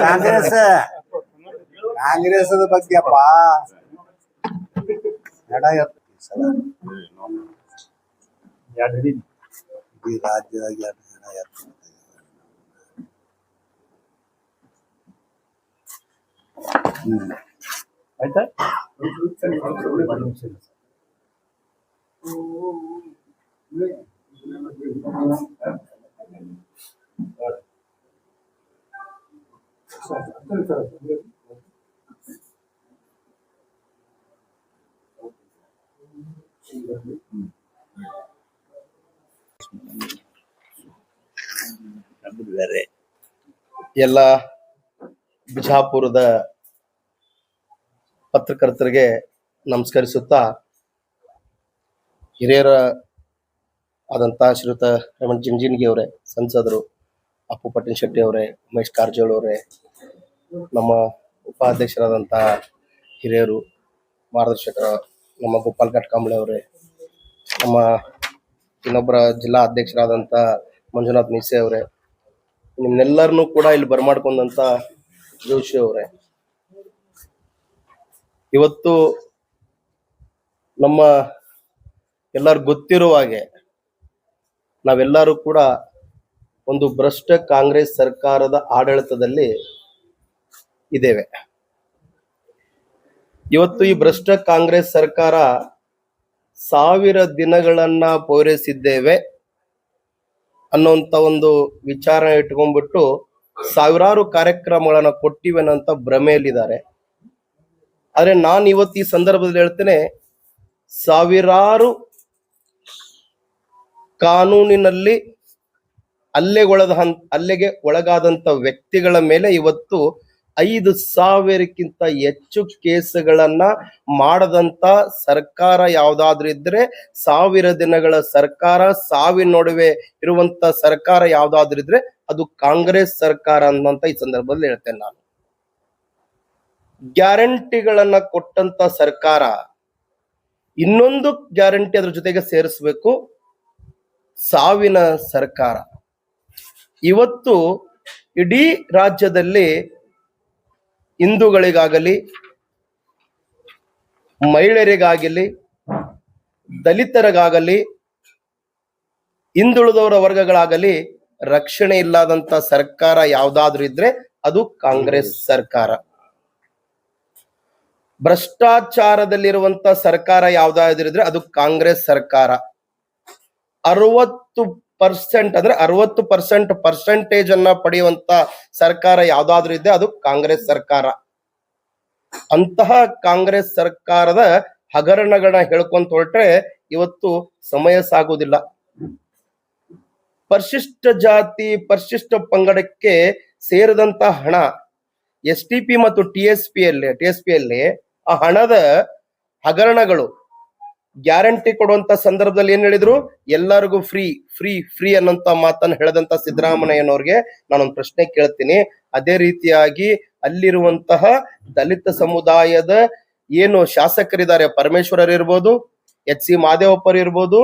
ಕಾಂಗ್ರೆಸ್ ಕಾಂಗ್ರೆಸ್ ಬಗ್ಗೆಪ್ಪ ಎಡ ಎತ್ತು ಈ ಸಲ. ಈ ರಾಜ್ಯದಾಗ ಎಡ ಎಲ್ಲ ಬಿಜಾಪುರದ ಪತ್ರಕರ್ತರಿಗೆ ನಮಸ್ಕರಿಸುತ್ತಾ ಹಿರಿಯರ ಆದಂಥ ಶ್ರೀಯುತ ರಮಣ್ ಜಿಂಜಿನ್ಗಿ ಅವರೇ, ಸಂಸದರು ಅಪ್ಪು ಪಟ್ಟಿನ ಶೆಟ್ಟಿ ಅವರೇ ಉಮೇಶ್ ಕಾರಜೋಳ ಅವರೇ ನಮ್ಮ ಉಪಾಧ್ಯಕ್ಷರಾದಂಥ ಹಿರಿಯರು, ಮಾರ್ಗದರ್ಶಕರ, ನಮ್ಮ ಗೋಪಾಲ್ ಕಟ್ಕಾಂಬಳೆ ಅವರೇ, ನಮ್ಮ ಇನ್ನೊಬ್ಬರ ಜಿಲ್ಲಾ ಅಧ್ಯಕ್ಷರಾದಂಥ ಮಂಜುನಾಥ್ ಮೀಸೆ ಅವರೇ, ನಿಮ್ನೆಲ್ಲರನ್ನೂ ಕೂಡ ಇಲ್ಲಿ ಬರ್ಮಾಡ್ಕೊಂಡಂತ ಜೋಶಿ ಅವರೇ. ಇವತ್ತು ನಮ್ಮ ಎಲ್ಲರೂ ಗೊತ್ತಿರುವ ಹಾಗೆ ನಾವೆಲ್ಲರೂ ಕೂಡ ಒಂದು ಭ್ರಷ್ಟ ಕಾಂಗ್ರೆಸ್ ಸರ್ಕಾರದ ಆಡಳಿತದಲ್ಲಿ ಇದ್ದೇವೆ. ಇವತ್ತು ಈ ಭ್ರಷ್ಟ ಕಾಂಗ್ರೆಸ್ ಸರ್ಕಾರ ಸಾವಿರ ದಿನಗಳನ್ನ ಪೂರೈಸಿದ್ದೇವೆ ಅನ್ನುವಂತ ಒಂದು ವಿಚಾರ ಇಟ್ಕೊಂಡ್ಬಿಟ್ಟು ಸಾವಿರಾರು ಕಾರ್ಯಕ್ರಮಗಳನ್ನ ಕೊಟ್ಟಿವೆ ಅನ್ನೋಂತ ಭ್ರಮೆಯಲ್ಲಿದ್ದಾರೆ. ಆದ್ರೆ ನಾನು ಇವತ್ತು ಈ ಸಂದರ್ಭದಲ್ಲಿ ಹೇಳ್ತೇನೆ, ಸಾವಿರಾರು ಕಾನೂನಿನಲ್ಲಿ ಹಲ್ಲೆಗೊಳದ ಹಲ್ಲೆಗೆ ಒಳಗಾದಂತ ವ್ಯಕ್ತಿಗಳ ಮೇಲೆ ಇವತ್ತು ಐದು ಸಾವಿರಕ್ಕಿಂತ ಹೆಚ್ಚು ಕೇಸುಗಳನ್ನ ಮಾಡದಂತ ಸರ್ಕಾರ ಯಾವ್ದಾದ್ರು ಇದ್ರೆ ಸಾವಿರ ದಿನಗಳ ಸರ್ಕಾರ, ಸಾವಿನ ನಡುವೆ ಇರುವಂತ ಸರ್ಕಾರ ಯಾವ್ದಾದ್ರು ಇದ್ರೆ ಅದು ಕಾಂಗ್ರೆಸ್ ಸರ್ಕಾರ ಅನ್ನಂತ ಈ ಸಂದರ್ಭದಲ್ಲಿ ಹೇಳ್ತೇನೆ ನಾನು. ಗ್ಯಾರಂಟಿಗಳನ್ನ ಕೊಟ್ಟಂತ ಸರ್ಕಾರ ಇನ್ನೊಂದು ಗ್ಯಾರಂಟಿ ಅದ್ರ ಜೊತೆಗೆ ಸೇರಿಸ್ಬೇಕು. ಸಾವಿನ ಸರ್ಕಾರ. ಇವತ್ತು ಇಡೀ ರಾಜ್ಯದಲ್ಲಿ ಹಿಂದೂಗಳಿಗಾಗಲಿ, ಮಹಿಳೆಯರಿಗಾಗಲಿ, ದಲಿತರಿಗಾಗಲಿ, ಹಿಂದುಳಿದವರ ವರ್ಗಗಳಾಗಲಿ ರಕ್ಷಣೆ ಇಲ್ಲದಂತ ಸರ್ಕಾರ ಯಾವ್ದಾದ್ರು ಇದ್ರೆ ಅದು ಕಾಂಗ್ರೆಸ್ ಸರ್ಕಾರ. ಭ್ರಷ್ಟಾಚಾರದಲ್ಲಿರುವಂತ ಸರ್ಕಾರ ಯಾವ್ದಾದ್ರು ಇದ್ರೆ ಅದು ಕಾಂಗ್ರೆಸ್ ಸರ್ಕಾರ. ಅರವತ್ತು ಪರ್ಸೆಂಟ್ ಅಂದ್ರೆ ಅರವತ್ತು ಪರ್ಸೆಂಟ್ ಪರ್ಸೆಂಟೇಜ್ ಅನ್ನ ಪಡೆಯುವಂತ ಸರ್ಕಾರ ಯಾವ್ದಾದ್ರು ಇದೆ ಅದು ಕಾಂಗ್ರೆಸ್ ಸರ್ಕಾರ. ಅಂತಹ ಕಾಂಗ್ರೆಸ್ ಸರ್ಕಾರದ ಹಗರಣಗಳನ್ನ ಹೇಳ್ಕೊಂತ ಹೊರಟ್ರೆ ಇವತ್ತು ಸಮಯ ಸಾಗುವುದಿಲ್ಲ. ಪರಿಶಿಷ್ಟ ಜಾತಿ, ಪರಿಶಿಷ್ಟ ಪಂಗಡಕ್ಕೆ ಸೇರಿದಂತ ಹಣ ಎಸ್ ಟಿ ಪಿ ಮತ್ತು ಟಿ ಎಸ್ ಪಿ ಅಲ್ಲಿ ಟಿ ಎಸ್ ಪಿ ಅಲ್ಲಿ ಆ ಹಣದ ಹಗರಣಗಳು ಗ್ಯಾರಂಟಿ ಕೊಡುವಂತ ಸಂದರ್ಭದಲ್ಲಿ ಏನ್ ಹೇಳಿದ್ರು? ಎಲ್ಲರಿಗೂ ಫ್ರೀ ಫ್ರೀ ಫ್ರೀ ಅನ್ನೋಂತ ಮಾತನ್ನ ಹೇಳದಂತ ಸಿದ್ದರಾಮಯ್ಯನವ್ರಿಗೆ ನಾನೊಂದು ಪ್ರಶ್ನೆ ಕೇಳ್ತೀನಿ. ಅದೇ ರೀತಿಯಾಗಿ ಅಲ್ಲಿರುವಂತಹ ದಲಿತ ಸಮುದಾಯದ ಏನು ಶಾಸಕರಿದ್ದಾರೆ? ಪರಮೇಶ್ವರರ್ ಇರ್ಬೋದು, ಎಚ್ ಸಿ ಮಾದೇವಪ್ಪರ್ ಇರ್ಬೋದು,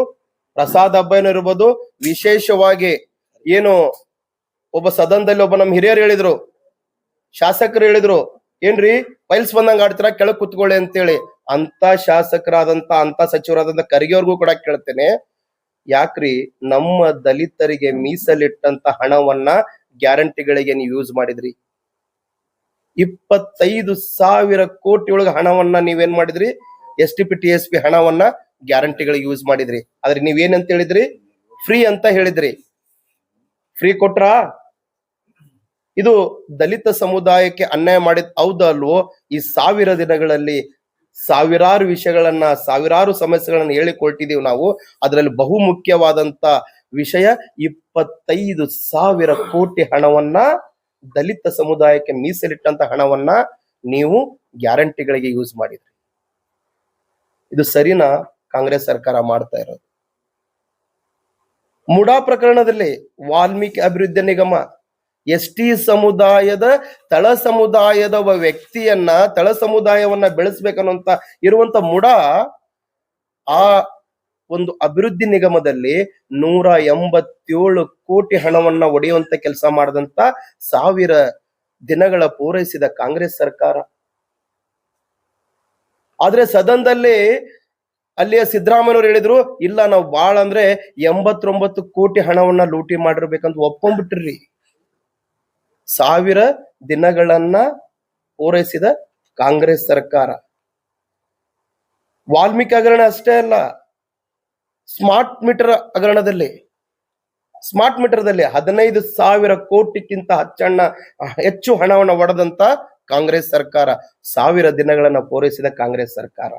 ಪ್ರಸಾದ್ ಅಬ್ಬಯ್ಯನವ್ರು ಇರ್ಬೋದು. ವಿಶೇಷವಾಗಿ ಏನು ಒಬ್ಬ ಸದನದಲ್ಲಿ ಒಬ್ಬ ನಮ್ಮ ಹಿರಿಯರು ಹೇಳಿದ್ರು, ಶಾಸಕರು ಹೇಳಿದ್ರು, ಏನ್ರಿ? ಫೈಲ್ಸ್ ಬಂದಂಗ ಆಡ್ತೀರಾ? ಕೆಳಗ್ ಕುತ್ಕೊಳ್ಳಿ ಅಂತೇಳಿ. ಅಂತ ಶಾಸಕರಾದಂತ, ಅಂತ ಸಚಿವರಾದಂತ ಖರ್ಗೆಯವ್ರಿಗೂ ಕೂಡ ಕೇಳ್ತೇನೆ. ಯಾಕ್ರಿ? ನಮ್ಮ ದಲಿತರಿಗೆ ಮೀಸಲಿಟ್ಟಂತ ಹಣವನ್ನ ಗ್ಯಾರಂಟಿಗಳಿಗೆ ನೀವು ಯೂಸ್ ಮಾಡಿದ್ರಿ. ಇಪ್ಪತ್ತೈದು ಸಾವಿರ ಕೋಟಿ ಒಳಗೆ ಹಣವನ್ನ ನೀವೇನ್ ಮಾಡಿದ್ರಿ? S T P T S P ಹಣವನ್ನ ಗ್ಯಾರಂಟಿಗಳಿಗೆ ಯೂಸ್ ಮಾಡಿದ್ರಿ. ಆದ್ರೆ ನೀವೇನಂತ ಹೇಳಿದ್ರಿ? ಫ್ರೀ ಅಂತ ಹೇಳಿದ್ರಿ. ಫ್ರೀ ಕೊಟ್ರಾ? ಇದು ದಲಿತ ಸಮುದಾಯಕ್ಕೆ ಅನ್ಯಾಯ ಮಾಡಿದ್ ಹೌದಾ ಅಲ್ವೋ ಈ ಸಾವಿರ ದಿನಗಳಲ್ಲಿ ಸಾವಿರಾರು ವಿಷಯಗಳನ್ನ, ಸಾವಿರಾರು ಸಮಸ್ಯೆಗಳನ್ನ ಹೇಳಿಕೊಳ್ತಿದ್ದೀವಿ ನಾವು. ಅದರಲ್ಲಿ ಬಹು ಮುಖ್ಯವಾದಂತ ವಿಷಯ ಇಪ್ಪತ್ತೈದು ಸಾವಿರ ಕೋಟಿ ಹಣವನ್ನ ದಲಿತ ಸಮುದಾಯಕ್ಕೆ ಮೀಸಲಿಟ್ಟಂತ ಹಣವನ್ನ ನೀವು ಗ್ಯಾರಂಟಿಗಳಿಗೆ ಯೂಸ್ ಮಾಡಿದ್ರಿ. ಇದು ಸರಿನಾ? ಕಾಂಗ್ರೆಸ್ ಸರ್ಕಾರ ಮಾಡ್ತಾ ಇರೋದು. ಮುಡಾ ಪ್ರಕರಣದಲ್ಲಿ ವಾಲ್ಮೀಕಿ ಅಭಿವೃದ್ಧಿ ನಿಗಮ ಎಸ್ ಟಿ ಸಮುದಾಯದ ತಳ ಸಮುದಾಯದ ಒಬ್ಬ ವ್ಯಕ್ತಿಯನ್ನ ತಳ ಸಮುದಾಯವನ್ನ ಬೆಳೆಸ್ಬೇಕನ್ನುವಂತ ಇರುವಂತ ಮುಡ ಆ ಒಂದು ಅಭಿವೃದ್ಧಿ ನಿಗಮದಲ್ಲಿ ನೂರ ಎಂಬತ್ತೇಳು ಕೋಟಿ ಹಣವನ್ನ ಒಡೆಯುವಂತ ಕೆಲಸ ಮಾಡಿದಂತ ಸಾವಿರ ದಿನಗಳ ಪೂರೈಸಿದ ಕಾಂಗ್ರೆಸ್ ಸರ್ಕಾರ. ಆದ್ರೆ ಸದನದಲ್ಲಿ ಅಲ್ಲಿಯ ಸಿದ್ದರಾಮಯ್ಯನವರು ಹೇಳಿದ್ರು, ಇಲ್ಲ ನಾವು ಬಾಳ ಅಂದ್ರೆ ಎಂಬತ್ತೊಂಬತ್ತು ಕೋಟಿ ಹಣವನ್ನ ಲೂಟಿ ಮಾಡಿರ್ಬೇಕಂತ ಒಪ್ಕೊಂಡ್ಬಿಟ್ರಿ. ಸಾವಿರ ದಿನಗಳನ್ನ ಪೂರೈಸಿದ ಕಾಂಗ್ರೆಸ್ ಸರ್ಕಾರ. ವಾಲ್ಮೀಕಿ ಹಗರಣ ಅಷ್ಟೇ ಅಲ್ಲ, ಸ್ಮಾರ್ಟ್ ಮೀಟರ್ ಹಗರಣದಲ್ಲಿ, ಸ್ಮಾರ್ಟ್ ಮೀಟರ್ದಲ್ಲಿ ಹದಿನೈದು ಸಾವಿರ ಕೋಟಿಗಿಂತ ಹಚ್ಚಣ್ಣ ಹೆಚ್ಚು ಹಣವನ್ನು ಒಡೆದಂತ ಕಾಂಗ್ರೆಸ್ ಸರ್ಕಾರ, ಸಾವಿರ ದಿನಗಳನ್ನ ಪೂರೈಸಿದ ಕಾಂಗ್ರೆಸ್ ಸರ್ಕಾರ.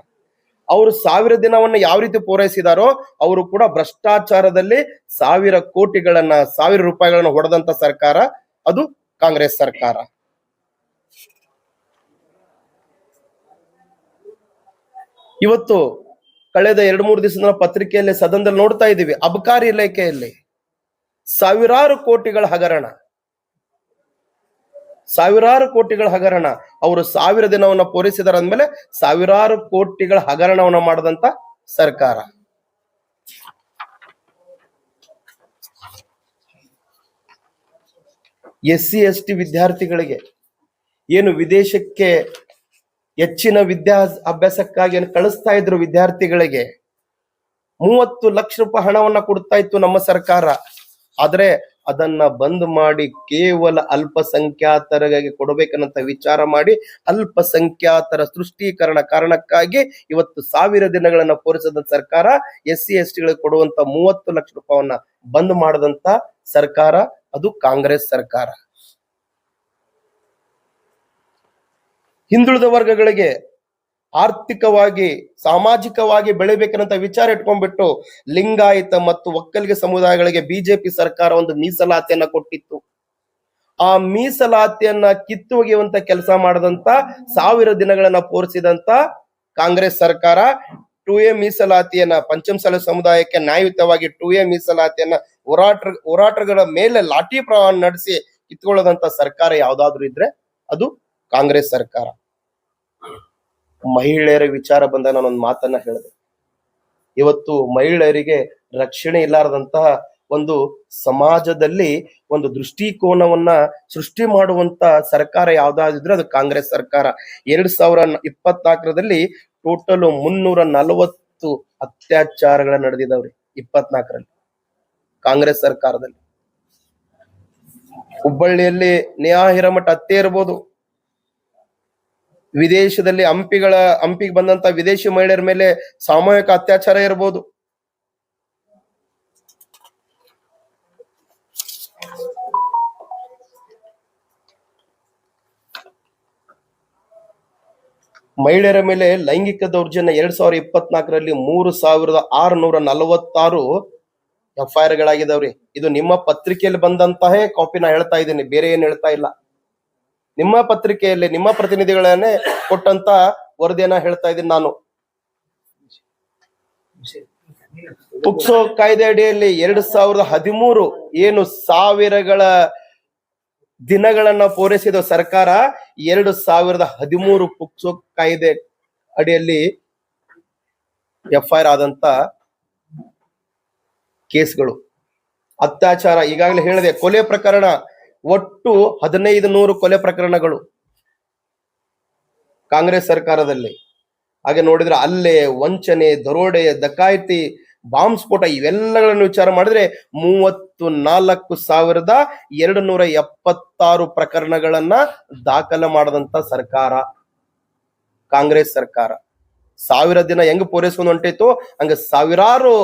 ಅವರು ಸಾವಿರ ದಿನವನ್ನು ಯಾವ ರೀತಿ ಪೂರೈಸಿದಾರೋ, ಅವರು ಕೂಡ ಭ್ರಷ್ಟಾಚಾರದಲ್ಲಿ ಸಾವಿರ ಕೋಟಿಗಳನ್ನ, ಸಾವಿರ ರೂಪಾಯಿಗಳನ್ನ ಹೊಡೆದಂತ ಸರ್ಕಾರ. ಅದು ಕಾಂಗ್ರೆಸ್ ಸರ್ಕಾರ. ಇವತ್ತು ಕಳೆದ ಎರಡು ಮೂರು ದಿವಸದ ಪತ್ರಿಕೆಯಲ್ಲಿ ಸದನದಲ್ಲಿ ನೋಡ್ತಾ ಇದ್ದೀವಿ, ಅಬಕಾರಿ ಇಲಾಖೆಯಲ್ಲಿ ಸಾವಿರಾರು ಕೋಟಿಗಳ ಹಗರಣ. ಸಾವಿರಾರು ಕೋಟಿಗಳ ಹಗರಣ. ಅವರು ಸಾವಿರ ದಿನವನ್ನ ಪೂರೈಸಿದಾರ ಅಂದ್ಮೇಲೆ ಸಾವಿರಾರು ಕೋಟಿಗಳ ಹಗರಣವನ್ನ ಮಾಡದಂತ ಸರ್ಕಾರ. ಎಸ್ ಸಿ ಎಸ್ ಟಿ ವಿದ್ಯಾರ್ಥಿಗಳಿಗೆ ಏನು ವಿದೇಶಕ್ಕೆ ಹೆಚ್ಚಿನ ವಿದ್ಯಾ ಅಭ್ಯಾಸಕ್ಕಾಗಿ ಏನು ಕಳಿಸ್ತಾ ಇದ್ರು ವಿದ್ಯಾರ್ಥಿಗಳಿಗೆ ಮೂವತ್ತು ಲಕ್ಷ ರೂಪಾಯಿ ಹಣವನ್ನ ಕೊಡ್ತಾ ಇತ್ತು ನಮ್ಮ ಸರ್ಕಾರ. ಆದ್ರೆ ಅದನ್ನ ಬಂದ್ ಮಾಡಿ ಕೇವಲ ಅಲ್ಪಸಂಖ್ಯಾತರಿಗೆ ಕೊಡಬೇಕನ್ನಂತ ವಿಚಾರ ಮಾಡಿ ಅಲ್ಪಸಂಖ್ಯಾತರ ಸೃಷ್ಟೀಕರಣ ಕಾರಣಕ್ಕಾಗಿ ಇವತ್ತು ಸಾವಿರ ದಿನಗಳನ್ನ ಪೂರೈಸಿದ ಸರ್ಕಾರ ಎಸ್ ಸಿ ಎಸ್ ಟಿಗಳಿಗೆ ಕೊಡುವಂತ ಮೂವತ್ತು ಲಕ್ಷ ರೂಪಾಯನ್ನ ಬಂದ್ ಮಾಡದಂತ ಸರ್ಕಾರ. ಅದು ಕಾಂಗ್ರೆಸ್ ಸರ್ಕಾರ. ಹಿಂದುಳಿದ ವರ್ಗಗಳಿಗೆ ಆರ್ಥಿಕವಾಗಿ, ಸಾಮಾಜಿಕವಾಗಿ ಬೆಳಿಬೇಕನ್ನಂತ ವಿಚಾರ ಇಟ್ಕೊಂಡ್ಬಿಟ್ಟು ಲಿಂಗಾಯತ ಮತ್ತು ಒಕ್ಕಲಿಗ ಸಮುದಾಯಗಳಿಗೆ ಬಿಜೆಪಿ ಸರ್ಕಾರ ಒಂದು ಮೀಸಲಾತಿಯನ್ನ ಕೊಟ್ಟಿತ್ತು. ಆ ಮೀಸಲಾತಿಯನ್ನ ಕಿತ್ತು ಒಗೆಯುವಂತ ಕೆಲಸ ಮಾಡದಂತ, ಸಾವಿರ ದಿನಗಳನ್ನ ಪೂರಿಸಿದಂತ ಕಾಂಗ್ರೆಸ್ ಸರ್ಕಾರ ಟು ಎ ಮೀಸಲಾತಿಯನ್ನ, ಪಂಚಮಸಾಲ ಸಮುದಾಯಕ್ಕೆ ನ್ಯಾಯಯುತವಾಗಿ ಟು ಎ ಮೀಸಲಾತಿಯನ್ನ ಹೋರಾಟ ಹೋರಾಟಗಳ ಮೇಲೆ ಲಾಠಿ ಪ್ರವಾಹ ನಡೆಸಿ ಕಿತ್ಕೊಳ್ಳದಂತ ಸರ್ಕಾರ ಯಾವ್ದಾದ್ರು ಇದ್ರೆ ಅದು ಕಾಂಗ್ರೆಸ್ ಸರ್ಕಾರ. ಮಹಿಳೆಯರ ವಿಚಾರ ಬಂದ ನಾನೊಂದು ಮಾತನ್ನ ಹೇಳಿದೆ. ಇವತ್ತು ಮಹಿಳೆಯರಿಗೆ ರಕ್ಷಣೆ ಇಲ್ಲಾರದಂತಹ ಒಂದು ಸಮಾಜದಲ್ಲಿ ಒಂದು ದೃಷ್ಟಿಕೋನವನ್ನ ಸೃಷ್ಟಿ ಮಾಡುವಂತ ಸರ್ಕಾರ ಯಾವ್ದಾದಿದ್ರೆ ಅದು ಕಾಂಗ್ರೆಸ್ ಸರ್ಕಾರ. ಎರಡ್ ಸಾವಿರ ಇಪ್ಪತ್ನಾಲ್ಕರಲ್ಲಿ ಟೋಟಲ್ ಮುನ್ನೂರ ನಲವತ್ತು ಅತ್ಯಾಚಾರಗಳ ನಡೆದಿದಾವ್ರಿ ಇಪ್ಪತ್ನಾಲ್ಕರಲ್ಲಿ. ಕಾಂಗ್ರೆಸ್ ಸರ್ಕಾರದಲ್ಲಿ. ಹುಬ್ಬಳ್ಳಿಯಲ್ಲಿ ನೇಹಾ ಹಿರಮಠ ಹತ್ಯೆ ಇರ್ಬೋದು. ವಿದೇಶದಲ್ಲಿ ಹಂಪಿಗಳ, ಹಂಪಿಗೆ ಬಂದಂತ ವಿದೇಶಿ ಮಹಿಳೆಯರ ಮೇಲೆ ಸಾಮೂಹಿಕ ಅತ್ಯಾಚಾರ ಇರಬಹುದು ಮಹಿಳೆಯರ ಮೇಲೆ ಲೈಂಗಿಕ ದೌರ್ಜನ್ಯ ಎರಡ್ ಸಾವಿರದ ಇಪ್ಪತ್ನಾಲ್ಕರಲ್ಲಿ ಮೂರು ಸಾವಿರದ ಆರುನೂರ ನಲವತ್ತಾರು ಎಫ್ ಐ ಆರ್ ಗಳಾಗಿದಾವ್ರಿ ಇದು ನಿಮ್ಮ ಪತ್ರಿಕೆಯಲ್ಲಿ ಬಂದಂತಹ ಕಾಪಿ ನಾ ಹೇಳ್ತಾ ಇದ್ದೀನಿ. ಬೇರೆ ಏನ್ ಹೇಳ್ತಾ ಇಲ್ಲ. ನಿಮ್ಮ ಪತ್ರಿಕೆಯಲ್ಲಿ, ನಿಮ್ಮ ಪ್ರತಿನಿಧಿಗಳನ್ನೇ ಕೊಟ್ಟಂತ ವರದಿಯನ್ನ ಹೇಳ್ತಾ ಇದ್ದೀನಿ ನಾನು. ಪುಕ್ಸೋ ಕಾಯ್ದೆ ಅಡಿಯಲ್ಲಿ ಎರಡ್ ಸಾವಿರದ ಹದಿಮೂರು ಏನು ಸಾವಿರಗಳ ದಿನಗಳನ್ನ ಪೂರೈಸಿದ ಸರ್ಕಾರ ಎರಡು ಸಾವಿರದ ಹದಿಮೂರು ಪುಕ್ಸೋ ಕಾಯ್ದೆ ಅಡಿಯಲ್ಲಿ ಎಫ್ ಐ ಆದಂತ ಕೇಸ್ಗಳು. ಅತ್ಯಾಚಾರ ಈಗಾಗಲೇ ಹೇಳಿದೆ, ಕೊಲೆ ಪ್ರಕರಣ ಒಟ್ಟು ಹದಿನೈದು ನೂರು ಕೊಲೆ ಪ್ರಕರಣಗಳು ಕಾಂಗ್ರೆಸ್ ಸರ್ಕಾರದಲ್ಲಿ. ಹಾಗೆ ನೋಡಿದ್ರೆ ಅಲ್ಲೇ ವಂಚನೆ, ದರೋಡೆ, ದಕಾಯಿತಿ, ಬಾಂಬ್ ಸ್ಫೋಟ ಇವೆಲ್ಲಗಳನ್ನು ವಿಚಾರ ಮಾಡಿದ್ರೆ ಮೂವತ್ತು ನಾಲ್ಕು ಸಾವಿರದ ಎರಡು ನೂರ ಎಪ್ಪತ್ತಾರು ಪ್ರಕರಣಗಳನ್ನ ದಾಖಲೆ ಮಾಡದಂತ ಸರ್ಕಾರ. ಕಾಂಗ್ರೆಸ್ ಸರ್ಕಾರ. ಸಾವಿರ ದಿನ ಹೆಂಗ್ ಪೂರೈಸ್ಕೊಂಡು ಹೊಂಟೈತೋ, ಹಂಗ ಸಾವಿರಾರು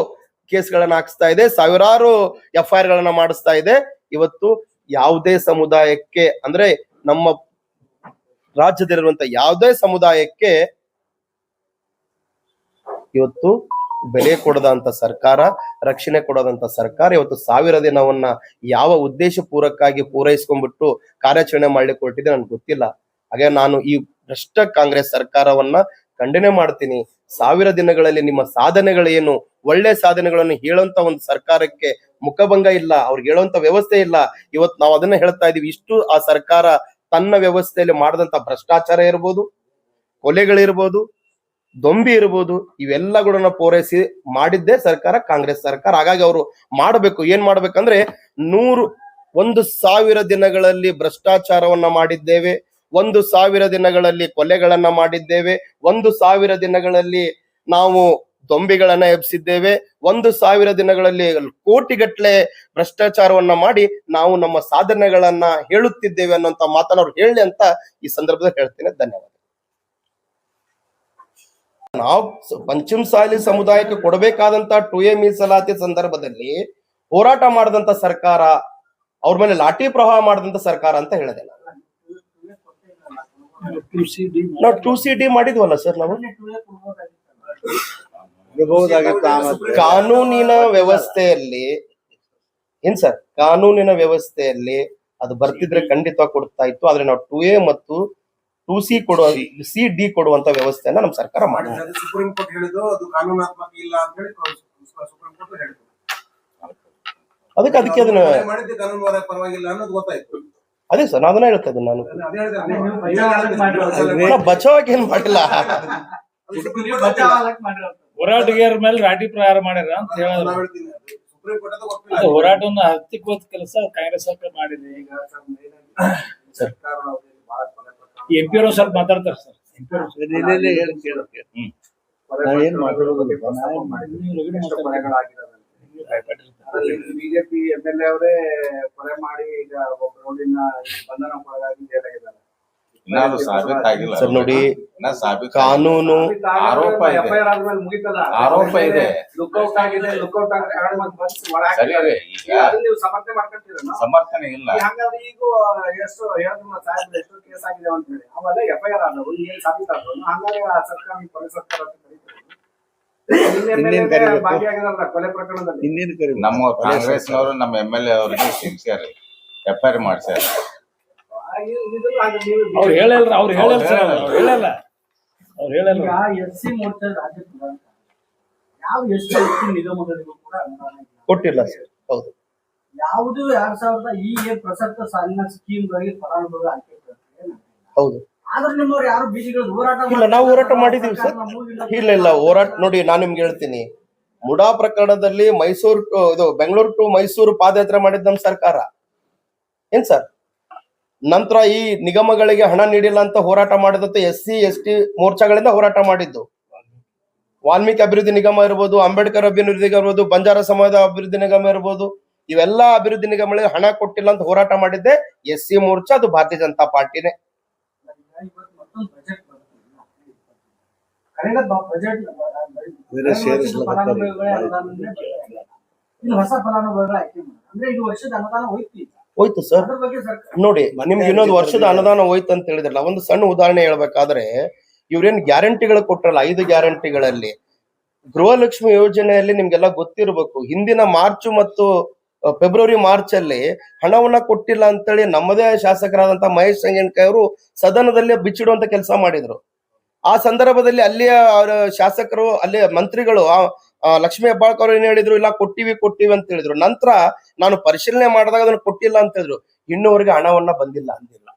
ಕೇಸ್ಗಳನ್ನ ಹಾಕಿಸ್ತಾ ಇದೆ, ಸಾವಿರಾರು ಎಫ್ ಐ ಗಳನ್ನ ಮಾಡಿಸ್ತಾ ಇದೆ. ಇವತ್ತು ಯಾವುದೇ ಸಮುದಾಯಕ್ಕೆ ಅಂದ್ರೆ ನಮ್ಮ ರಾಜ್ಯದಲ್ಲಿರುವಂತ ಯಾವುದೇ ಸಮುದಾಯಕ್ಕೆ ಇವತ್ತು ಬೆಲೆ ಕೊಡದಂತ ಸರ್ಕಾರ, ರಕ್ಷಣೆ ಕೊಡದಂತ ಸರ್ಕಾರ ಇವತ್ತು ಸಾವಿರ ದಿನವನ್ನ ಯಾವ ಉದ್ದೇಶ ಪೂರಕ್ಕಾಗಿ ಪೂರೈಸ್ಕೊಂಡ್ಬಿಟ್ಟು ಕಾರ್ಯಾಚರಣೆ ಮಾಡ್ಲಿಕ್ಕೆ ಹೊರಟಿದೆ ನನ್ಗೆ ಗೊತ್ತಿಲ್ಲ. ಹಾಗೆ ನಾನು ಈ ಭ್ರಷ್ಟ ಕಾಂಗ್ರೆಸ್ ಸರ್ಕಾರವನ್ನ ಖಂಡನೆ ಮಾಡ್ತೀನಿ. ಸಾವಿರ ದಿನಗಳಲ್ಲಿ ನಿಮ್ಮ ಸಾಧನೆಗಳೇನು? ಒಳ್ಳೆ ಸಾಧನೆಗಳನ್ನು ಹೇಳುವಂತ ಒಂದು ಸರ್ಕಾರಕ್ಕೆ ಮುಖಭಂಗ ಇಲ್ಲ. ಅವ್ರಿಗೆ ಹೇಳುವಂತ ವ್ಯವಸ್ಥೆ ಇಲ್ಲ. ಇವತ್ತು ನಾವು ಅದನ್ನ ಹೇಳ್ತಾ ಇದೀವಿ ಇಷ್ಟು ಆ ಸರ್ಕಾರ ತನ್ನ ವ್ಯವಸ್ಥೆಯಲ್ಲಿ ಮಾಡಿದಂತ ಭ್ರಷ್ಟಾಚಾರ ಇರ್ಬೋದು, ಕೊಲೆಗಳಿರ್ಬೋದು, ದೊಂಬಿ ಇರ್ಬೋದು ಇವೆಲ್ಲಗಳನ್ನ ಪೂರೈಸಿ ಮಾಡಿದ್ದೇ ಸರ್ಕಾರ, ಕಾಂಗ್ರೆಸ್ ಸರ್ಕಾರ. ಹಾಗಾಗಿ ಅವರು ಮಾಡಬೇಕು. ಏನ್ ಮಾಡ್ಬೇಕಂದ್ರೆ ನೂರು, ಒಂದು ಸಾವಿರ ದಿನಗಳಲ್ಲಿ ಭ್ರಷ್ಟಾಚಾರವನ್ನ ಮಾಡಿದ್ದೇವೆ. ಒಂದು ಸಾವಿರ ದಿನಗಳಲ್ಲಿ ಕೊಲೆಗಳನ್ನ ಮಾಡಿದ್ದೇವೆ, ಒಂದು ಸಾವಿರ ದಿನಗಳಲ್ಲಿ ನಾವು ದೊಂಬಿಗಳನ್ನ ಎಬ್ಸಿದ್ದೇವೆ, ಒಂದು ಸಾವಿರ ದಿನಗಳಲ್ಲಿ ಕೋಟಿಗಟ್ಲೆ ಭ್ರಷ್ಟಾಚಾರವನ್ನ ಮಾಡಿ ನಾವು ನಮ್ಮ ಸಾಧನೆಗಳನ್ನ ಹೇಳುತ್ತಿದ್ದೇವೆ ಅನ್ನೋಂತ ಮಾತನ್ನ ಅವ್ರು ಹೇಳಿ ಅಂತ ಈ ಸಂದರ್ಭದಲ್ಲಿ ಹೇಳ್ತೇನೆ. ಧನ್ಯವಾದ. ನಾವು ಪಂಚಮಸಾಲಿ ಪಂಚಮ ಸಾಲಿ ಸಮುದಾಯಕ್ಕೆ ಕೊಡಬೇಕಾದಂತ ಟು ಎ ಮೀಸಲಾತಿ ಸಂದರ್ಭದಲ್ಲಿ ಹೋರಾಟ ಮಾಡಿದಂತ ಸರ್ಕಾರ, ಅವ್ರ ಮೇಲೆ ಲಾಠಿ ಪ್ರವಾಹ ಮಾಡಿದಂತ ಸರ್ಕಾರ ಅಂತ ಹೇಳಿದೆ ನಾನು. ನಾವು ಟು ಸಿ ಡಿ ಮಾಡಿದ್ವಲ್ಲ ಸರ್ ನಾವು. ಕಾನೂನಿನ ವ್ಯವಸ್ಥೆಯಲ್ಲಿ ಏನ್ ಸರ್? ಕಾನೂನಿನ ವ್ಯವಸ್ಥೆಯಲ್ಲಿ ಅದು ಬರ್ತಿದ್ರೆ ಖಂಡಿತ ಕೊಡ್ತಾ ಇತ್ತು ಆದ್ರೆ ನಾವು ಟು ಎ ಮತ್ತು ಟು ಸಿ ಕೊಡುವ ಸಿ ಡಿ ಕೊಡುವಂತ ವ್ಯವಸ್ಥೆಯನ್ನ ನಮ್ಮ ಸರ್ಕಾರ ಮಾಡಿದೆ ಸುಪ್ರೀಂ ಕೋರ್ಟ್ ಹೇಳಿದ್ರು ಅದು ಕಾನೂನಾತ್ಮಕ ಇಲ್ಲ ಅಂತ ಹೇಳಿ ಸುಪ್ರೀಂ ಕೋರ್ಟ್ ಹೇಳಿದ್ರು ಅದಕ್ಕೆ ಅದಕ್ಕೆ ಅದನ್ನ ಕೊಲೆ ಮಾಡಿದ್ದು ಕಾನೂನು ಪರವಾಗಿಲ್ಲ ಅನ್ನೋದು ಗೊತ್ತಾಯ್ತು. ಅದೇ ಸರ್ ನಾನು ಅದನ್ನ ಹೇಳ್ತಾ ಇದ್ದೀನಿ ನಾನು ಬಚಾವಕ್ಕೆ ಏನ್ ಮಾಡಿಲ್ಲ. ಹೋರಾಟಗಾರ ಮೇಲೆ ರಾಟಿ ಪ್ರಹಾರ ಮಾಡ್ಯಾರ ಅಂತ ನಾವ್ ಹೇಳಿದ್ರು ಹೇಳ್ತೀನಿ ಹತ್ತಿಕ್ ಹೋದ ಹೋರಾಟವನ್ನ ಹತ್ತಿಕ್ಕೋದ್ ಕೆಲಸ ಕಾಂಗ್ರೆಸ್ ಸರ್ಕಾರ ಮಾಡಿದೆ ಈಗ. ಎಂ ಪಿ ಅವರು ಸ್ವಲ್ಪ ಮಾತಾಡ್ತಾರೆ ಸರ್ ಎಂ ಪಿ ನಾವೇನ್ ಮಾತಾಡೋದಿಲ್ಲ. ಬಿಜೆಪಿ ಎಂ ಎಲ್ ಎ ಅವರೇ ಕೊಲೆ ಮಾಡಿ ಈಗ ಒಬ್ಬ ರೋಡಿನ ಬಂಧನ ಒಳಗಾಗಿ ಜೈಲಾಗಿದ್ದಾರೆ. ಅದು ಸಾಬೀತಾಗಿಲ್ಲ. ಸರ್ ನೋಡಿ ಕಾನೂನು ಆರೋಪ ಇದೆ. ಎಫ್ಐಆರ್ ಆದ್ಮೇಲೆ ಮುಗಿತಲ್ಲ. ಆರೋಪ ಇದೆ. ಲುಕ್ಔಟ್ ಆಗಿದೆ ಲುಕ್ಔಟ್ ನೀವು ಸಮರ್ಥನೆ ಮಾಡ್ಕೊಂತೀರ ಸಮರ್ಥನೆ ಇಲ್ಲ. ಹಂಗಾದ್ರೆ ಈಗ ಎಷ್ಟು ಹೇಳಿದ್ರು ಸಾಹೇಬ್ರು ಎಷ್ಟು ಕೇಸ್ ಆಗಿದೆ ಅಂತ ಹೇಳಿ. ಅವೆಲ್ಲ ಎಫ್ಐಆರ್ ಆದವು ಏನ್ ಸಾಬೀತಾದವು ಹಂಗಾಗಿ ಆ ಸರ್ಕಾರ ಈ ಕೊಲೆ ಸರ್ಕಾರ ಅಂತ ಕರೀತಾರೆ. ನಿನ್ನೆ ಕಾಂಗ್ರೆಸ್ ನವರು ನಮ್ಮ ನಮ್ಮ ಎಂ ಎಲ್ ಎ ಅವ್ರಿಗೆ ಸಿಗ್ಸ್ಯಾರ ಎಫ್ ಐ ಆರ್ ಮಾಡ್ಸ್ಯಾರ. ಅವ್ರು ಹೇಳಲ್ಲ ಅವ್ರು ಹೇಳಲ್ಲ ಸರ್ ಅವ್ರು ಹೇಳಲ್ಲ. ಅವ್ರು ಹೇಳಲ್ಲ. ಕೊಟ್ಟಿಲ್ಲ ಸರ್ ಹೌದು. ಯಾವುದು ಎರಡ್ ಸಾವಿರದ ಈ ಏನ್ ಪ್ರಸಕ್ತ ಸಾಲಿನ ಸ್ಕೀಮ್ಗಳಿಗೆ ಫಲಾನುಭವಿ. ಹೌದು. ಇಲ್ಲ ನಾವು ಹೋರಾಟ ಮಾಡಿದೀವಿ ಸರ್. ಇಲ್ಲ ಇಲ್ಲ ಹೋರಾಟ ನೋಡಿ ನಾನು ನಿಮ್ಗೆ ಹೇಳ್ತೀನಿ. ಮುಡಾ ಪ್ರಕರಣದಲ್ಲಿ ಮೈಸೂರು ಟು ಇದು ಬೆಂಗಳೂರು ಟು ಮೈಸೂರು ಪಾದಯಾತ್ರೆ ಮಾಡಿದ್ ನಮ್ಮ ಸರ್ಕಾರ. ಏನ್ ಸರ್? ನಂತರ ಈ ನಿಗಮಗಳಿಗೆ ಹಣ ನೀಡಿಲ್ಲ ಅಂತ ಹೋರಾಟ ಮಾಡಿದಂತ ಎಸ್ ಸಿ ಎಸ್ ಟಿ ಮೋರ್ಚಾಗಳಿಂದ ಹೋರಾಟ ಮಾಡಿದ್ದು. ವಾಲ್ಮೀಕಿ ಅಭಿವೃದ್ಧಿ ನಿಗಮ ಇರ್ಬೋದು ಅಂಬೇಡ್ಕರ್ ಅಭಿವೃದ್ಧಿ ನಿಗಮ ಇರ್ಬೋದು ಬಂಜಾರ ಸಮಾಜದ ಅಭಿವೃದ್ಧಿ ನಿಗಮ ಇರ್ಬೋದು ಇವೆಲ್ಲ ಅಭಿವೃದ್ಧಿ ನಿಗಮಗಳಿಗೆ ಹಣ ಕೊಟ್ಟಿಲ್ಲ ಅಂತ ಹೋರಾಟ ಮಾಡಿದ್ದೆ ಎಸ್ ಸಿ ಮೋರ್ಚಾ ಅದು ಭಾರತೀಯ ಜನತಾ ಪಾರ್ಟಿನೇ. ಮತ್ತೊಂದು ಬಜೆಟ್ ಬರುತ್ತೆ ಕಳೆದ ಬ- ಬಜೆಟ್ ಬೇರೆ ಸೇರಿಸ್ಲಿಕ್ಕೆ ಫಲಾನುಭವಿಗಳೇ ಅನುದಾನನೇ ಬರ್ತಾ ಇಲ್ಲ. ಇನ್ನು ಹೊಸ ಫಲಾನುಭವಿಗಳ ಆಯ್ಕೆ ಮಾಡಿ ಅಂದ್ರೆ ಇದು ವರ್ಷದ ಅನುದಾನ ಹೋಯ್ತು ಹೋಯ್ತು ಸರ್. ಅದ್ರ ಬಗ್ಗೆ ಸರ್ಕಾರ ನೋಡಿ ನಿಮ್ಗೆ ಇನ್ನೊಂದು ವರ್ಷದ ಅನುದಾನ ಹೋಯ್ತು ಅಂತ ಹೇಳಿದ್ರಲ್ಲ ಒಂದು ಸಣ್ಣ ಉದಾಹರಣೆ ಹೇಳ್ಬೇಕಾದ್ರೆ ಇವ್ರೇನ್ ಗ್ಯಾರಂಟಿಗಳು ಕೊಟ್ರಲ್ಲ ಐದು ಗ್ಯಾರಂಟಿಗಳಲ್ಲಿ. ಗೃಹಲಕ್ಷ್ಮಿ ಯೋಜನೆಯಲ್ಲಿ ನಿಮ್ಗೆಲ್ಲ ಗೊತ್ತಿರಬೇಕು ಹಿಂದಿನ ಮಾರ್ಚ್ ಮತ್ತು ಫೆಬ್ರವರಿ ಮಾರ್ಚ್ ಅಲ್ಲಿ ಹಣವನ್ನ ಕೊಟ್ಟಿಲ್ಲ ಅಂತೇಳಿ ನಮ್ಮದೇ ಶಾಸಕರಾದಂತಹ ಮಹೇಶ್ ಸಂಗೇನ್ಕೈ ಅವರು ಸದನದಲ್ಲಿ ಬಿಚ್ಚಿಡುವಂತ ಕೆಲಸ ಮಾಡಿದ್ರು. ಆ ಸಂದರ್ಭದಲ್ಲಿ ಅಲ್ಲಿಯ ಶಾಸಕರು ಅಲ್ಲಿಯ ಮಂತ್ರಿಗಳು ಲಕ್ಷ್ಮೀ ಹೆಬ್ಬಾಳ್ಕರ್ ಏನ್ ಹೇಳಿದ್ರು? ಇಲ್ಲ, ಕೊಟ್ಟಿವಿ ಕೊಟ್ಟಿವಿ ಅಂತ ಹೇಳಿದ್ರು. ನಂತರ ನಾನು ಪರಿಶೀಲನೆ ಮಾಡಿದಾಗ ಅದನ್ನ ಕೊಟ್ಟಿಲ್ಲ ಅಂತ ಹೇಳಿದ್ರು. ಇನ್ನೂವರೆಗೆ ಹಣವನ್ನ ಬಂದಿಲ್ಲ ಅಂದಿಲ್ಲ.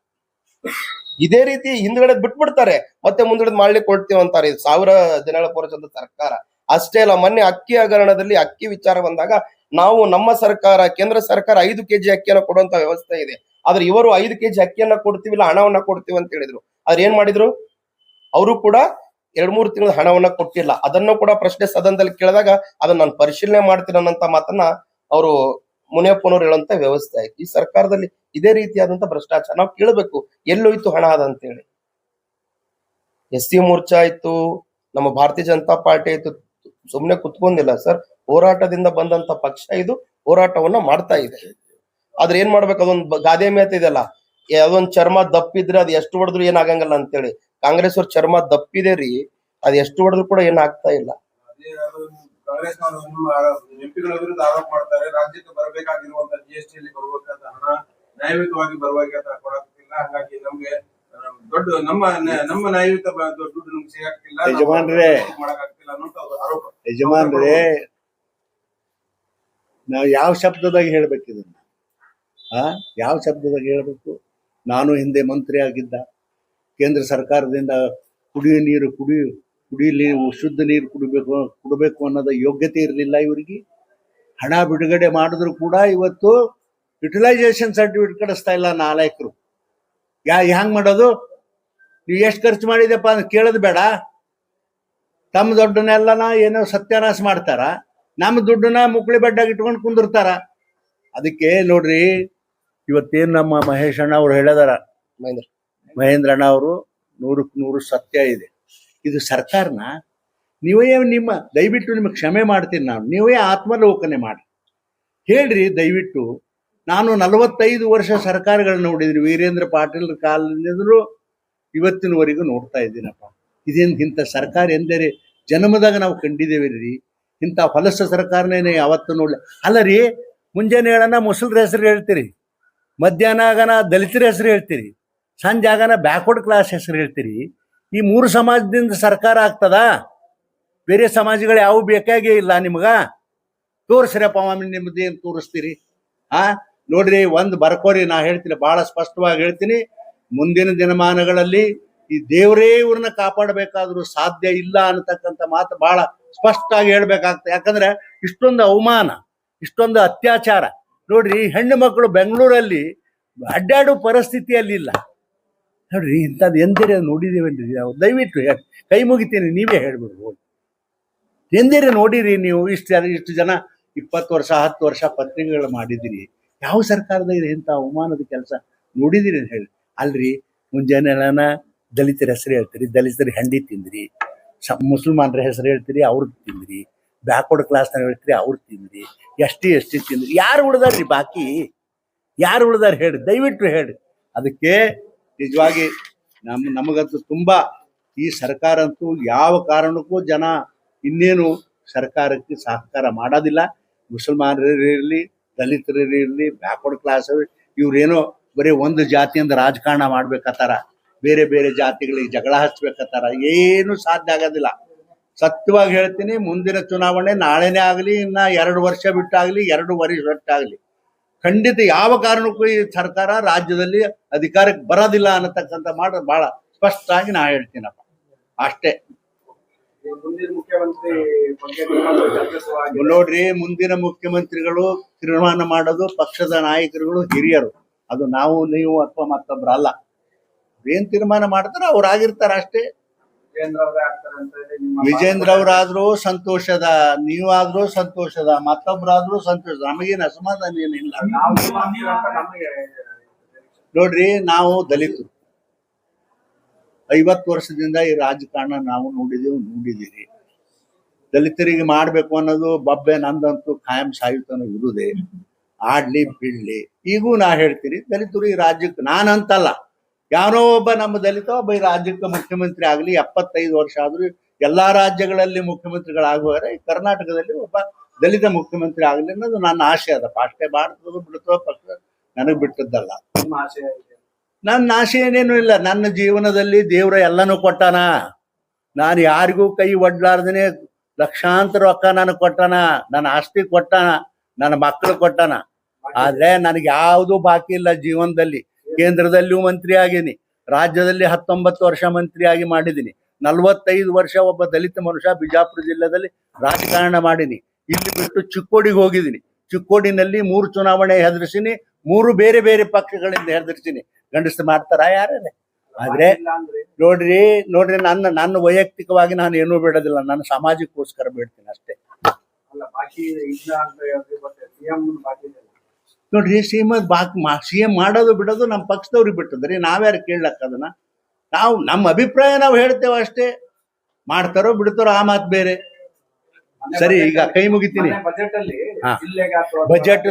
ಇದೇ ರೀತಿ ಹಿಂದ್ಗಡೆ ಬಿಟ್ಬಿಡ್ತಾರೆ. ಮತ್ತೆ ಮುಂದ್ಗಡೆ ಮಾಡ್ಲಿಕ್ಕೆ ಕೊಡ್ತೀವಿ ಅಂತಾರೆ. ಸಾವಿರ ದಿನಗಳ ಪೂರ್ವದ ಸರ್ಕಾರ. ಅಷ್ಟೇ ಅಲ್ಲ, ಮೊನ್ನೆ ಅಕ್ಕಿ ಹಗರಣದಲ್ಲಿ ಅಕ್ಕಿ ವಿಚಾರ ಬಂದಾಗ ನಾವು ನಮ್ಮ ಸರ್ಕಾರ, ಕೇಂದ್ರ ಸರ್ಕಾರ ಐದು ಕೆಜಿ ಅಕ್ಕಿಯನ್ನು ಕೊಡುವಂತ ವ್ಯವಸ್ಥೆ ಇದೆ. ಆದ್ರೆ ಇವರು ಐದು ಕೆಜಿ ಅಕ್ಕಿಯನ್ನ ಕೊಡ್ತೀವಿ ಇಲ್ಲ ಹಣವನ್ನ ಕೊಡ್ತೀವಿ ಅಂತ ಹೇಳಿದ್ರು. ಆದ್ರೆ ಏನ್ ಮಾಡಿದ್ರು? ಅವರು ಕೂಡ ಎರಡ್ ಮೂರು ತಿಂಗಳ ಹಣವನ್ನ ಕೊಟ್ಟಿಲ್ಲ. ಅದನ್ನು ಕೂಡ ಪ್ರಶ್ನೆ ಸದನದಲ್ಲಿ ಕೇಳಿದಾಗ ಅದನ್ನ ನಾನು ಪರಿಶೀಲನೆ ಮಾಡ್ತೀನಿ ಅನ್ನೋಂತ ಮಾತನ್ನ ಅವರು ಮುನಿಯಪ್ಪನವ್ರು ಹೇಳುವಂತ ವ್ಯವಸ್ಥೆ ಆಯ್ತು. ಈ ಸರ್ಕಾರದಲ್ಲಿ ಇದೇ ರೀತಿಯಾದಂತ ಭ್ರಷ್ಟಾಚಾರ ನಾವು ಕೇಳಬೇಕು. ಎಲ್ಲೋಯ್ತು ಹಣ ಅದಂತೇಳಿ ಎಸ್ ಸಿ ಮೋರ್ಚಾ ಆಯ್ತು, ನಮ್ಮ ಭಾರತೀಯ ಜನತಾ ಪಾರ್ಟಿ ಆಯ್ತು. ಸುಮ್ನೆ ಕುತ್ಕೊಂಡಿಲ್ಲ ಸರ್. ಹೋರಾಟದಿಂದ ಬಂದಂತ ಪಕ್ಷ ಇದು ಹೋರಾಟವನ್ನ ಮಾಡ್ತಾ ಇದೆ. ಆದ್ರೆ ಏನ್ ಮಾಡ್ಬೇಕು? ಅದೊಂದು ಗಾದೆ ಮೇತ ಇದೆಲ್ಲ ಅದೊಂದ್ ಚರ್ಮ ದಪ್ಪಿದ್ರೆ ಅದು ಎಷ್ಟು ಹೊಡೆದ್ರು ಏನಾಗಂಗಿಲ್ಲ ಅಂತೇಳಿ. ಕಾಂಗ್ರೆಸ್ ಅವ್ರ ಚರ್ಮ ದಪ್ಪಿದೆ ರೀ ಅದ್ ಎಷ್ಟು ಹೊಡೆದ್ರು ಕೂಡ ಏನ್ ಆಗ್ತಾ ಇಲ್ಲ. ಅದೇ ಅದು ಕಾಂಗ್ರೆಸ್ನವರು ಎಂಪಿಗಳ ವಿರುದ್ಧ ಆರೋಪ ಮಾಡ್ತಾರೆ. ರಾಜ್ಯಕ್ಕೆ ಬರಬೇಕಾಗಿರುವಂತ ಜಿಎಸ್ಟಿ ಎಸ್ ಟಿ ಅಲ್ಲಿ ಬರಬೇಕಾದ ಹಣ ನ್ಯಾಯಯುತವಾಗಿ ಬರುವಾಗ ಕೊಡಕ್ತಿಲ್ಲ. ಹಂಗಾಗಿ ನಮ್ಗೆ ದೊಡ್ಡ ನಮ್ಮ ನಮ್ಮ ನ್ಯಾಯಯುತ ದುಡ್ಡು ನಮ್ಗೆ ಸಿಗಾಕ್ತಿಲ್ಲ. ಮಾಡಕ್ಕಾಗ್ತಿಲ್ಲ ಅನ್ನೋಂತ ಅದು ಆರೋಪ. ಯಜಮಾನ್ರೇ ನಾವು ಯಾವ ಶಬ್ದದಾಗ ಹೇಳ್ಬೇಕು ಇದನ್ನು? ಆ? ಯಾವ ಶಬ್ದದಾಗ ಹೇಳ್ಬೇಕು? ನಾನು ಹಿಂದೆ ಮಂತ್ರಿ ಆಗಿದ್ದ. ಕೇಂದ್ರ ಸರ್ಕಾರದಿಂದ ಕುಡಿಯುವ ನೀರು ಕುಡಿ ಕುಡಿಲಿ ಶುದ್ಧ ನೀರು ಕುಡಿಬೇಕು, ಕುಡಬೇಕು ಅನ್ನೋದ ಯೋಗ್ಯತೆ ಇರಲಿಲ್ಲ ಇವರಿಗೆ. ಹಣ ಬಿಡುಗಡೆ ಮಾಡಿದ್ರು ಕೂಡ ಇವತ್ತು ಯುಟಿಲೈಸೇಷನ್ ಸರ್ಟಿಫಿಕೇಟ್ ಕಡಿಸ್ತಾ ಇಲ್ಲ ನಾಲ್ಕರು ಯಾ, ಹ್ಯಾಂಗ್ ಮಾಡೋದು? ನೀವು ಎಷ್ಟು ಖರ್ಚು ಮಾಡಿದೆಪ್ಪ ಅಂತ ಕೇಳೋದು ಬೇಡ. ತಮ್ಮ ದೊಡ್ಡನೆಲ್ಲನ ಏನೋ ಸತ್ಯಾನಾಶ ಮಾಡ್ತಾರ? ನಮ್ಮ ದುಡ್ಡನ್ನ ಮುಕ್ಳಿ ಬೆಡ್ಡಾಗಿ ಇಟ್ಕೊಂಡು ಕುಂದಿರ್ತಾರ. ಅದಕ್ಕೆ ನೋಡ್ರಿ ಇವತ್ತೇನ್ ನಮ್ಮ ಮಹೇಶ್ ಅಣ್ಣ ಅವ್ರು ಹೇಳದಾರ. ಮಹೇಂದ್ರ. ಮಹೇಂದ್ರ ಅಣ್ಣ ಅವರು ನೂರಕ್ಕೆ ನೂರು ಸತ್ಯ ಇದೆ. ಇದು ಸರ್ಕಾರನ ನೀವೇ ನಿಮ್ಮ ದಯವಿಟ್ಟು ನಿಮಗೆ ಕ್ಷಮೆ ಮಾಡ್ತೀನಿ ನಾನು. ನೀವೇ ಆತ್ಮಲೋಕನೆ ಮಾಡಿ ಹೇಳ್ರಿ ದಯವಿಟ್ಟು ನಾನು ನಲವತ್ತೈದು ವರ್ಷ ಸರ್ಕಾರಗಳನ್ನ ನೋಡಿದ್ರಿ. ವೀರೇಂದ್ರ ಪಾಟೀಲ್ ಕಾಲದಿಂದಲೂ ಇವತ್ತಿನವರೆಗೂ ನೋಡ್ತಾ ಇದ್ದೀನಪ್ಪ. ಇದೇನು ಇಂಥ ಸರ್ಕಾರ ಎಂದರೆ ಜನ್ಮದಾಗ ನಾವು ಕಂಡಿದ್ದೇವೆ ರೀ ಇಂಥ ಹೊಲಸ ಸರ್ಕಾರನೇ ಯಾವತ್ತು ನೋಡಲಿ. ಅಲ್ಲ ರೀ, ಮುಂಜಾನೆ ಹೇಳೋಣ ಮುಸಲ್ರ ಹೆಸರು ಹೇಳ್ತೀರಿ. ಮಧ್ಯಾಹ್ನ ಆಗನ ದಲಿತರ ಹೆಸರು ಹೇಳ್ತೀರಿ. ಸಂಜೆ ಆಗನ ಬ್ಯಾಕ್ವರ್ಡ್ ಕ್ಲಾಸ್ ಹೆಸರು ಹೇಳ್ತೀರಿ. ಈ ಮೂರು ಸಮಾಜದಿಂದ ಸರ್ಕಾರ ಆಗ್ತದ? ಬೇರೆ ಸಮಾಜಗಳು ಯಾವ ಬೇಕಾಗೇ ಇಲ್ಲ ನಿಮ್ಗೆ? ತೋರಿಸ್ರಪ್ಪ ಒಮ್ಮೆ ನಿಮ್ದು ಏನು ತೋರಿಸ್ತೀರಿ? ಆ, ನೋಡ್ರಿ, ಒಂದು ಬರ್ಕೋರಿ, ನಾ ಹೇಳ್ತೀನಿ, ಬಹಳ ಸ್ಪಷ್ಟವಾಗಿ ಹೇಳ್ತೀನಿ. ಮುಂದಿನ ದಿನಮಾನಗಳಲ್ಲಿ ಈ ದೇವರೇ ಇವ್ರನ್ನ ಕಾಪಾಡಬೇಕಾದ್ರೂ ಸಾಧ್ಯ ಇಲ್ಲ ಅನ್ನತಕ್ಕಂಥ ಮಾತು ಬಹಳ ಸ್ಪಷ್ಟವಾಗಿ ಹೇಳ್ಬೇಕಾಗ್ತದೆ. ಯಾಕಂದ್ರೆ ಇಷ್ಟೊಂದು ಅವಮಾನ, ಇಷ್ಟೊಂದು ಅತ್ಯಾಚಾರ. ನೋಡ್ರಿ, ಹೆಣ್ಣು ಮಕ್ಕಳು ಬೆಂಗಳೂರಲ್ಲಿ ಅಡ್ಡಾಡು ಪರಿಸ್ಥಿತಿಯಲ್ಲಿ ಇಲ್ಲ ನೋಡ್ರಿ, ಇಂಥದ್ದು ಎಂದಿರೇ ನೋಡಿದೀವಿ ನಾವು ದಯವಿಟ್ಟು ಕೈ ಮುಗಿತೀನಿ, ನೀವೇ ಹೇಳ್ಬಿಡ್ಬೋದು ಎಂದಿರ ನೋಡಿರಿ ನೀವು ಇಷ್ಟು ಜನ ಇಷ್ಟು ಜನ ಇಪ್ಪತ್ತು ವರ್ಷ, ಹತ್ತು ವರ್ಷ ಪತ್ರಿಕೆಗಳು ಮಾಡಿದಿರಿ ಯಾವ ಸರ್ಕಾರದಾಗ ಇಂಥ ಅವಮಾನದ ಕೆಲಸ ನೋಡಿದಿರಿ ಅಂತ ಹೇಳಿ. ಅಲ್ರಿ ಮುಂಜಾನೆ ದಲಿತರ ಹೆಸರು ಹೇಳ್ತೀರಿ, ದಲಿತರ ಹೆಂಡಿ ತಿಂದ್ರಿ ಮುಸಲ್ಮಾನರ ಹೆಸರು ಹೇಳ್ತೀರಿ ಅವ್ರದ್ದು ತಿಂದ್ರಿ, ಬ್ಯಾಕ್ವರ್ಡ್ ಕ್ಲಾಸ್ನ ಹೇಳ್ತೀರಿ, ಅವ್ರು ತಿಂದ್ರಿ, ಎಸ್ ಟಿ ಎಸ್ ಟಿ ತಿಂದ್ರಿ, ಯಾರು ಉಳ್ದಾರ್ರಿ ಬಾಕಿ? ಯಾರು ಉಳ್ದಾರ ಹೇಳಿ ದಯವಿಟ್ಟು ಹೇಳಿ ಅದಕ್ಕೆ ನಿಜವಾಗಿ ನಮ್, ನಮಗಂತೂ ತುಂಬಾ ಈ ಸರ್ಕಾರ ಅಂತೂ ಯಾವ ಕಾರಣಕ್ಕೂ ಜನ ಇನ್ನೇನು ಸರ್ಕಾರಕ್ಕೆ ಸಹಕಾರ ಮಾಡೋದಿಲ್ಲ. ಮುಸಲ್ಮಾನರಿರಲಿ ದಲಿತರಿರಲಿ ಬ್ಯಾಕ್ವರ್ಡ್ ಕ್ಲಾಸ್ ಇವ್ರೇನೋ ಬರೀ ಒಂದು ಜಾತಿಯಿಂದ ರಾಜಕಾರಣ ಮಾಡ್ಬೇಕತ್ತಾರ ಬೇರೆ ಬೇರೆ ಜಾತಿಗಳಿಗೆ ಜಗಳ ಹಚ್ಬೇಕತ್ತಾರ ಏನು ಸಾಧ್ಯ ಆಗೋದಿಲ್ಲ. ಸತ್ಯವಾಗಿ ಹೇಳ್ತೀನಿ, ಮುಂದಿನ ಚುನಾವಣೆ ನಾಳೆನೇ ಆಗಲಿ, ಇನ್ನ ಎರಡು ವರ್ಷ ಬಿಟ್ಟಾಗಲಿ, ಎರಡು ವರ್ಷ ಬಿಟ್ಟಾಗಲಿ ಖಂಡಿತ ಯಾವ ಕಾರಣಕ್ಕೂ ಈ ಸರ್ಕಾರ ರಾಜ್ಯದಲ್ಲಿ ಅಧಿಕಾರಕ್ಕೆ ಬರೋದಿಲ್ಲ ಅನ್ನತಕ್ಕಂಥ ಮಾಡ ಬಹಳ ಸ್ಪಷ್ಟವಾಗಿ ನಾ ಹೇಳ್ತೀನಪ್ಪ. ಅಷ್ಟೇ. ಮುಖ್ಯಮಂತ್ರಿ ನೋಡ್ರಿ, ಮುಂದಿನ ಮುಖ್ಯಮಂತ್ರಿಗಳು ತೀರ್ಮಾನ ಮಾಡೋದು ಪಕ್ಷದ ನಾಯಕರುಗಳು ಹಿರಿಯರು. ಅದು ನಾವು, ನೀವು ಅಥವಾ ಮತ್ತೊಬ್ಬರಲ್ಲ ಅಲ್ಲ. ಏನ್ ತೀರ್ಮಾನ ಮಾಡ್ತಾರೋ ಅವ್ರು ಆಗಿರ್ತಾರ ಅಷ್ಟೇ. ವಿಜೇಂದ್ರ ಅವ್ರಾದ್ರು ಸಂತೋಷದ ನೀವಾದ್ರೂ ಸಂತೋಷದ ಮತ್ತೊಬ್ರಾದ್ರೂ ಸಂತೋಷ ನಮಗೇನು ಅಸಮಾಧಾನ ಏನಿಲ್ಲ. ನೋಡ್ರಿ ನಾವು ದಲಿತರು. ಐವತ್ತು ವರ್ಷದಿಂದ ಈ ರಾಜಕಾರಣ ನಾವು ನೋಡಿದೀವಿ ನೋಡಿದ್ದೀರಿ ದಲಿತರಿಗೆ ಮಾಡ್ಬೇಕು ಅನ್ನೋದು ಬಬ್ಬೆ ನಂದಂತೂ ಕಾಯಂ ಸಾಯುತನ ಇರುದೇ ಆಡ್ಲಿ ಬಿಡ್ಲಿ. ಈಗೂ ನಾ ಹೇಳ್ತೀನಿ ದಲಿತರು ಈ ರಾಜ್ಯಕ್ಕೆ ನಾನಂತಲ್ಲ. ಯಾರೋ ಒಬ್ಬ ನಮ್ಮ ದಲಿತ ಒಬ್ಬ ಈ ರಾಜ್ಯಕ್ಕೆ ಮುಖ್ಯಮಂತ್ರಿ ಆಗಲಿ ಎಪ್ಪತ್ತೈದು ವರ್ಷ ಆದ್ರೂ ಎಲ್ಲಾ ರಾಜ್ಯಗಳಲ್ಲಿ ಮುಖ್ಯಮಂತ್ರಿಗಳಾಗುವರೆ ಈ ಕರ್ನಾಟಕದಲ್ಲಿ ಒಬ್ಬ ದಲಿತ ಮುಖ್ಯಮಂತ್ರಿ ಆಗಲಿ ಅನ್ನೋದು ನನ್ನ ಆಶೆ ಅದ ಅಷ್ಟೇ ಭಾರತದ ಬಿಡುತ್ತೋ ಪಕ್ಷ ನನಗೆ ಬಿಟ್ಟದ್ದಲ್ಲ. ನನ್ನ ಆಶೆ ಏನೇನು ಇಲ್ಲ. ನನ್ನ ಜೀವನದಲ್ಲಿ ದೇವ್ರ ಎಲ್ಲನೂ ಕೊಟ್ಟಾನ. ನಾನು ಯಾರಿಗೂ ಕೈ ಒಡ್ಲಾರ್ದೇನೆ ಲಕ್ಷಾಂತರ ರೊಕ್ಕ ನನಗೆ ಕೊಟ್ಟಾನ. ನನ್ನ ಆಸ್ತಿ ಕೊಟ್ಟಾನ. ನನ್ನ ಮಕ್ಕಳು ಕೊಟ್ಟಾನ. ಆದ್ರೆ ನನಗೆ ಯಾವುದು ಬಾಕಿ ಇಲ್ಲ ಜೀವನದಲ್ಲಿ. ಕೇಂದ್ರದಲ್ಲಿಯೂ ಮಂತ್ರಿ ಆಗೀನಿ ರಾಜ್ಯದಲ್ಲಿ ಹತ್ತೊಂಬತ್ತು ವರ್ಷ ಮಂತ್ರಿ ಆಗಿ ಮಾಡಿದ್ದೀನಿ ನಲವತ್ತೈದು ವರ್ಷ ಒಬ್ಬ ದಲಿತ ಮನುಷ್ಯ ಬಿಜಾಪುರ ಜಿಲ್ಲೆದಲ್ಲಿ ರಾಜಕಾರಣ ಮಾಡೀನಿ. ಇಲ್ಲಿ ಬಿಟ್ಟು ಚಿಕ್ಕೋಡಿಗೆ ಹೋಗಿದ್ದೀನಿ ಚಿಕ್ಕೋಡಿನಲ್ಲಿ ಮೂರು ಚುನಾವಣೆ ಹೆದರ್ಸಿನಿ ಮೂರು ಬೇರೆ ಬೇರೆ ಪಕ್ಷಗಳಿಂದ ಹೆದರ್ಸಿನಿ ಗಂಡಸ ಮಾಡ್ತಾರ ಯಾರೇ ಆದ್ರೆ ನೋಡ್ರಿ ನೋಡ್ರಿ ನನ್ನ ನನ್ನ ವೈಯಕ್ತಿಕವಾಗಿ ನಾನು ಏನೂ ಬಿಡೋದಿಲ್ಲ. ನನ್ನ ಸಮಾಜಕ್ಕೋಸ್ಕರ ಬಿಡ್ತೀನಿ ಅಷ್ಟೇ. ನೋಡ್ರಿ ಸಿ ಬಾಕ್ ಸಿ ಎಂ ಮಾಡೋದು ಬಿಡೋದು ನಮ್ಮ ಪಕ್ಷದವ್ರಿಗೆ ಬಿಟ್ಟದ್ರಿ ನಾವ್ಯಾರು ಕೇಳಕ್ಕ ಅದನ್ನ? ನಾವು ನಮ್ಮ ಅಭಿಪ್ರಾಯ ನಾವು ಹೇಳ್ತೇವೆ ಅಷ್ಟೇ. ಮಾಡ್ತಾರೋ ಬಿಡ್ತಾರೋ ಆ ಮಾತು ಬೇರೆ. ಸರಿ ಈಗ ಕೈ ಮುಗಿತೀನಿ. ಬಜೆಟ್